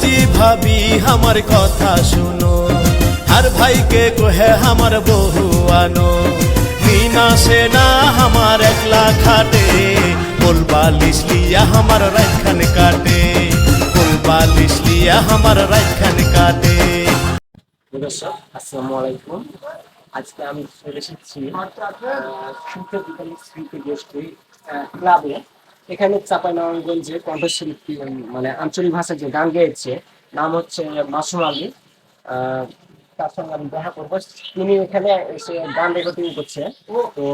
জি ভাবি আমার কথা শুনো। আর ভাইকে কোহে আমার বহু আনো। মিনা সেনা আমার একলা খাটে। কোল বালিশ লিয়া আমার রাতখান কাটে। কোল বালিশ লিয়া আমার রাতখান কাটে। আসসালামু আলাইকুম। আজকে আমি চলে এসেছি গোষ্ঠী ক্লাবে। এখানে চাঁপাইনবাবগঞ্জে কণ্ঠশিল্পী মানে আঞ্চলিক ভাষায় যে গান গেয়েছে, নাম হচ্ছে মাসুম আলী। তার সঙ্গে আমি দেখা করব। তিনি এখানে এসে গান রেকর্ডিং করছে। তো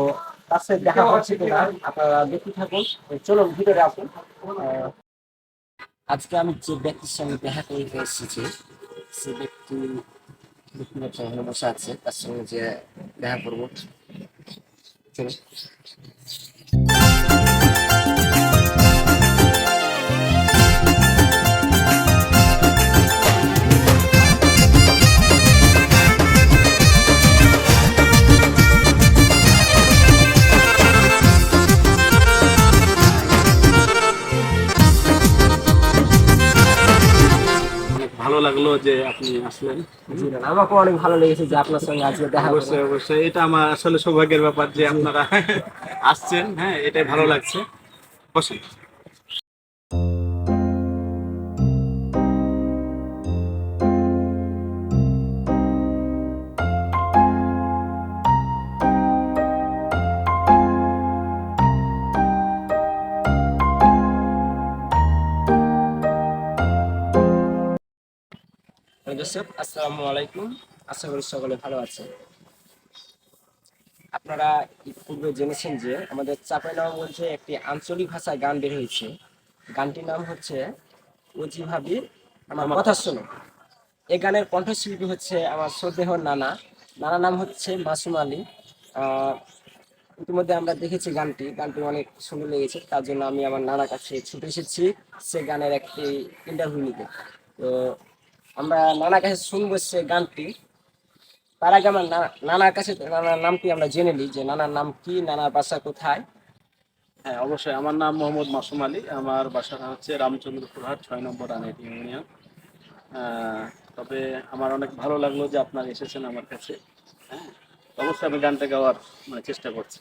তার সাথে দেখা হচ্ছে কিনা, আপনারা দেখতে থাকুন। চলুন, ভিতরে আসুন। আজকে আমি যে ব্যক্তির সঙ্গে দেখা করতে এসেছি, সে ব্যক্তি দেখতে বসে আছে। তার সঙ্গে যে দেখা করব। চলো লাগল যে আপনি আসলেন। জি আমাকে অনেক ভালো লেগেছে যে আপনার সঙ্গে আজকে দেখা অবশ্যই অবশ্যই। এটা আমার আসলে সৌভাগ্যের ব্যাপার যে আপনারা আসছেন হ্যাঁ এটাই ভালো লাগছে। বসেন। দর্শক, আসসালামু আলাইকুম। আশা করি সকলে ভালো আছে আপনারা পূর্বে জেনেছেন যে আমাদের চাঁপাইনবাবগঞ্জে একটি আঞ্চলিক ভাষায় গান বের হয়েছে। গানটির নাম হচ্ছে ওজি ভাবির আমার কথা শোনো। এই গানের কণ্ঠশিল্পী হচ্ছে আমার শ্রদ্ধেহ নানা। নানা নাম হচ্ছে মাসুম আলী। ইতিমধ্যে আমরা দেখেছি গানটি। গানটি অনেক সুন্দর লেগেছে। তার জন্য আমি আমার নানার কাছে ছুটে এসেছি সে গানের একটি ইন্টারভিউ নিতে। তো আমরা নানার কাছে শুনব সে গানটি। তার আগে আমার নানার কাছে নানার নামটি আমরা জেনে নিই যে নানার নাম কি নানার বাসা কোথায়। হ্যাঁ অবশ্যই। আমার নাম মোহাম্মদ মাসুম আলী। আমার বাসাটা হচ্ছে রামচন্দ্রপুরহাট ছয় নম্বর আনেট ইউনিয়ন। তবে আমার অনেক ভালো লাগল যে আপনারা এসেছেন আমার কাছে। হ্যাঁ অবশ্যই আমি গানটা গাওয়ার মানে চেষ্টা করছি।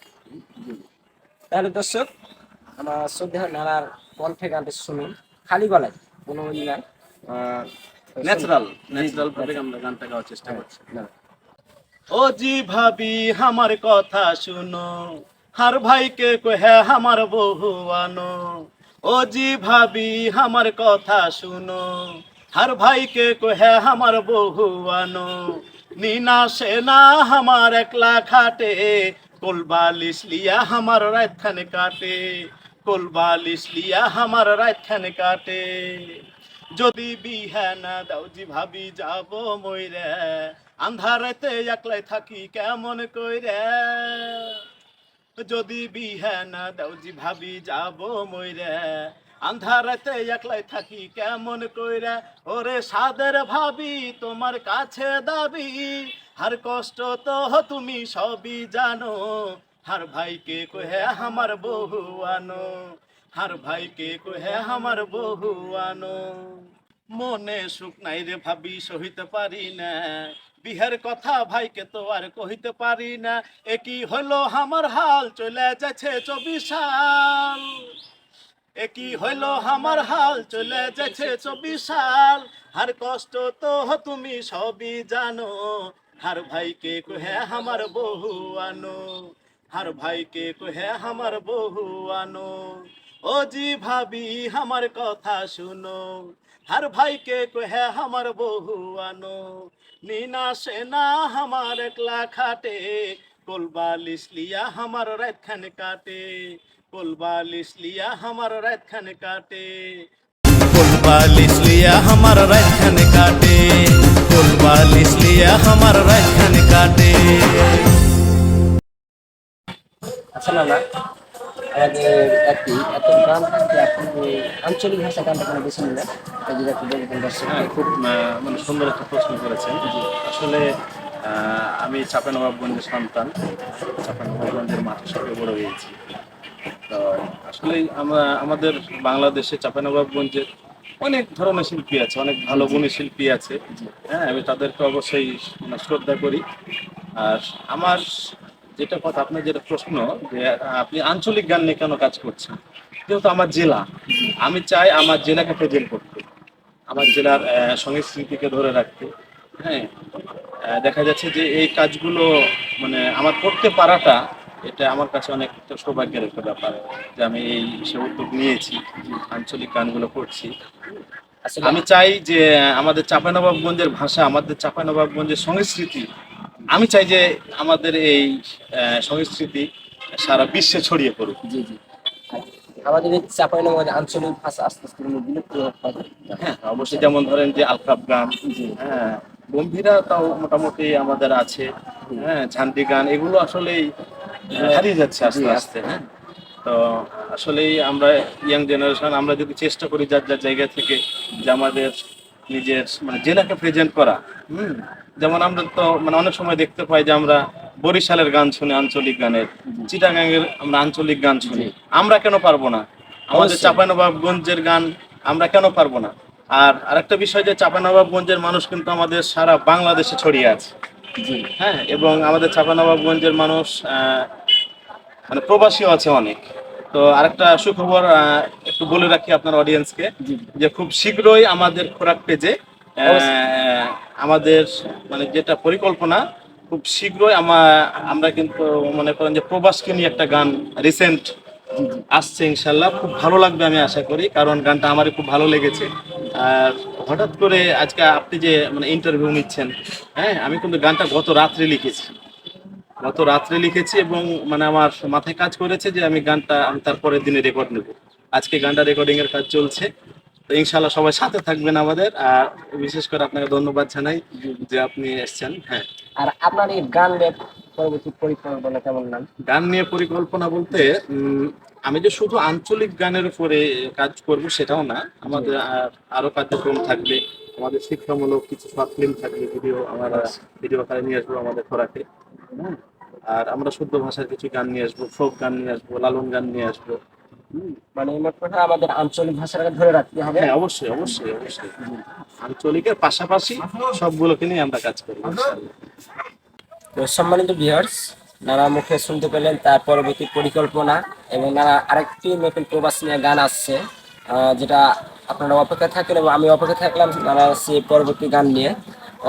তাহলে দর্শক আমার শ্রদ্ধেয় নানার কণ্ঠে গানটি শুনুন। খালি গলায় কোনো ই নাই। ন্যাচারাল ন্যাচারাল ভাবে আমরা গানটা গাওয়ার চেষ্টা হ্যাঁ, করছি। ও জি ভাবি আমার কথা শুনো। হার ভাইকে কহে আমার বহু আনো। ও জি ভাবি আমার কথা শুনো। হার ভাইকে কহে আমার বহু আনো। নিনা সেনা আমার একলা খাটে কোলবালিশ লিয়া আমার রাতখানে কাটে। কোলবালিশ লিয়া আমার রাতখানে কাটে। যদি বিহা না দাও জি ভাবি, যাব মইরে। আন্ধারেতে একলাই থাকি কেমন কইরে? যদি বিহা না দাও জি ভাবি, যাব মইরে। আন্ধারেতে একলাই থাকি কেমন কইরে? ওরে সাদের ভাবি, তোমার কাছে দাবি। হার কষ্ট তো তুমি সবই জানো। হার ভাইকে কহে, আমার বহু আনো। হার ভাইকে কহে আমার বহু আনো মনে সুখ নাই রে ভাবি, সহিতে পারি না। বিহের কথা ভাইকে তো আর কহিতে পারি না। একই হলো আমার হাল, চলে যাচ্ছে চব্বিশ সাল। একই হইল আমার হাল, চলে যাচ্ছে চব্বিশ সাল। হার কষ্ট তো তুমি সবই জানো। হার ভাইকে কহে আমার বহু আনো হার ভাইকে কহে আমার বহু আনো ও জি ভাবি, আমার কথা শুনো। হার ভাইকে কহে, আমার বহু আনো। নিনা সেনা, আমার একলা খাটে। কোলবালিশ লিয়া, আমার রাতখান কাটে। কোলবালিশ লিয়া, আমার রাতখান কাটে। কোলবালিশ লিয়া, আমার রাতখান কাটে। কোলবালিশ লিয়া, আমার রাতখান কাটে। আচ্ছা আমাদের একটি এত গান থাকতে আপনি আঞ্চলিক ভাষা গানটা কোনো বেশি নিলেন যদি একটু দর্শক হ্যাঁ খুব মানে সুন্দর একটা প্রশ্ন করেছেন। আসলে আমি চাপানবাবগঞ্জের সন্তান চাপানবাবগঞ্জের মাঠে সবে বড় হয়েছি। তো আসলে আমরা আমাদের বাংলাদেশে চাপানবাবগঞ্জের অনেক ধরনের শিল্পী আছে অনেক ভালো গুণী শিল্পী আছে। হ্যাঁ আমি তাদেরকে অবশ্যই মানে শ্রদ্ধা করি। আর আমার যেটা কথা আপনার যেটা প্রশ্ন যে আপনি আঞ্চলিক গান নিয়ে কেন কাজ করছেন? যেহেতু আমার জেলা। আমি চাই আমার জেলাকে প্রেজেন্ট করতে আমার জেলার সংস্কৃতিকে ধরে রাখতে। হ্যাঁ? দেখা যাচ্ছে যে এই কাজগুলো মানে আমার করতে পারাটা এটা আমার কাছে অনেক সৌভাগ্যের একটা ব্যাপার যে আমি এই সে উদ্যোগ নিয়েছি আঞ্চলিক গানগুলো করছি। আসলে আমি চাই যে আমাদের চাঁপানবাবগঞ্জের ভাষা আমাদের চাঁপানবাবগঞ্জের সংস্কৃতি আমি চাই যে আমাদের এই সংস্কৃতি সারা বিশ্বে ছড়িয়ে পড়ুক। জি জি। আমাদের এই চাপাইনবাবগঞ্জ আঞ্চলিক ভাষা আস্তে আস্তে বিলুপ্ত হবে হ্যাঁ অবশ্যই যেমন ধরেন যে আলকাপ গান হ্যাঁ গম্ভীরা তাও মোটামুটি আমাদের আছে হ্যাঁ ঝান্ডি গান এগুলো আসলেই হারিয়ে যাচ্ছে আস্তে আস্তে হ্যাঁ। তো আসলেই আমরা ইয়াং জেনারেশন আমরা যদি চেষ্টা করি যার যার জায়গা থেকে যে আমাদের নিজের মানে জেলাকে প্রেজেন্ট করা হুম যেমন আমরা তো মানে অনেক সময় দেখতে পাই যে আমরা বরিশালের গান শুনি আঞ্চলিক গানের চিটাগাঙ্গের আমরা আঞ্চলিক গান শুনি। আমরা কেন পারব না? আমাদের। চাঁপানবাবগঞ্জের গান আমরা কেন পারব না? আর আরেকটা বিষয় যে চাঁপানবাবগঞ্জের মানুষ কিন্তু আমাদের সারা বাংলাদেশে ছড়িয়ে আছে। হ্যাঁ এবং আমাদের চাঁপানবাবগঞ্জের মানুষ মানে প্রবাসীও আছে অনেক। তো আরেকটা সুখবর একটু বলে রাখি আপনার অডিয়েন্সকে যে খুব শীঘ্রই আমাদের খোরাক পেজে আমাদের মানে যেটা পরিকল্পনা, খুব শীঘ্রই আমা, আমরা কিন্তু মনে করেন যে প্রবাসকে নিয়ে একটা গান রিসেন্ট আসছে ইনশাল্লাহ। খুব ভালো লাগবে আমি আশা করি, কারণ গানটা আমারই খুব ভালো লেগেছে। আর হঠাৎ করে আজকে আপনি যে মানে ইন্টারভিউ নিচ্ছেন হ্যাঁ আমি কিন্তু গানটা গত রাত্রে লিখেছি। গত রাত্রে লিখেছি এবং মানে আমার মাথায় কাজ করেছে যে আমি গানটা, আমি তারপরের দিনে রেকর্ড নেব। আজকে গানটা রেকর্ডিংয়ের কাজ চলছে। ইনশাল্লাহ সবাই সাথে থাকবেন আমাদের আর বিশেষ করে আপনাকে ধন্যবাদ জানাই যে আপনি এসেছেন হ্যাঁ। আর আপনার এই গান পরবর্তী পরিকল্পনা কেমন নাম? গান নিয়ে পরিকল্পনা বলতে আমি যে শুধু আঞ্চলিক গানের উপরে কাজ করব সেটাও না আমাদের আর আরও কার্যক্রম থাকবে আমাদের শিক্ষামূলক কিছু শর্ট ফিল্ম থাকবে ভিডিও আমরা ভিডিও আকারে নিয়ে আসব আমাদের খোরাকে। আর আমরা শুদ্ধ ভাষার কিছু গান নিয়ে আসব ফোক গান নিয়ে আসব লালন গান নিয়ে আসব। মানে মোট কথা আমাদের আঞ্চলিক ভাষাটাকে ধরে রাখতে হবে। হ্যাঁ অবশ্যই অবশ্যই অবশ্যই। আঞ্চলিকের পাশাপাশি সবগুলোকে নিয়ে আমরা কাজ ইনশাআল্লাহ। তো সম্মানিত ভিউয়ার্স নানা মুখে শুনতে পেলেন তার পরবর্তী পরিকল্পনা এবং নানা আরেকটি নতুন প্রবাস নিয়ে গান আসছে যেটা আপনারা অপেক্ষা থাকেন এবং আমি অপেক্ষা থাকলাম নানা সেই পরবর্তী গান নিয়ে।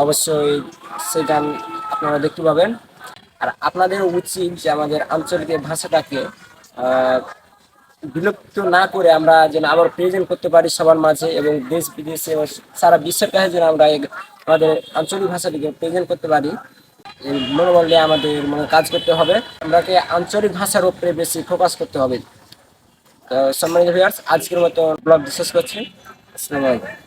অবশ্যই সেই গান আপনারা দেখতে পাবেন। আর আপনাদের উচিত যে আমাদের আঞ্চলিক ভাষাটাকে আহ, বিলুপ্ত না করে আমরা যেন আবার প্রেজেন্ট করতে পারি সবার মাঝে এবং দেশ বিদেশে সারা বিশ্বের কাছে যেন আমরা আমাদের আঞ্চলিক ভাষাটিকে প্রেজেন্ট করতে পারি। এই মনোবল নিয়ে আমাদের মানে কাজ করতে হবে। আমরাকে আঞ্চলিক ভাষার উপরে বেশি ফোকাস করতে হবে। তো সম্মানিত ভিউয়ার্স আজকের মতো ব্লগ শেষ করছি। আসসালামু আলাইকুম।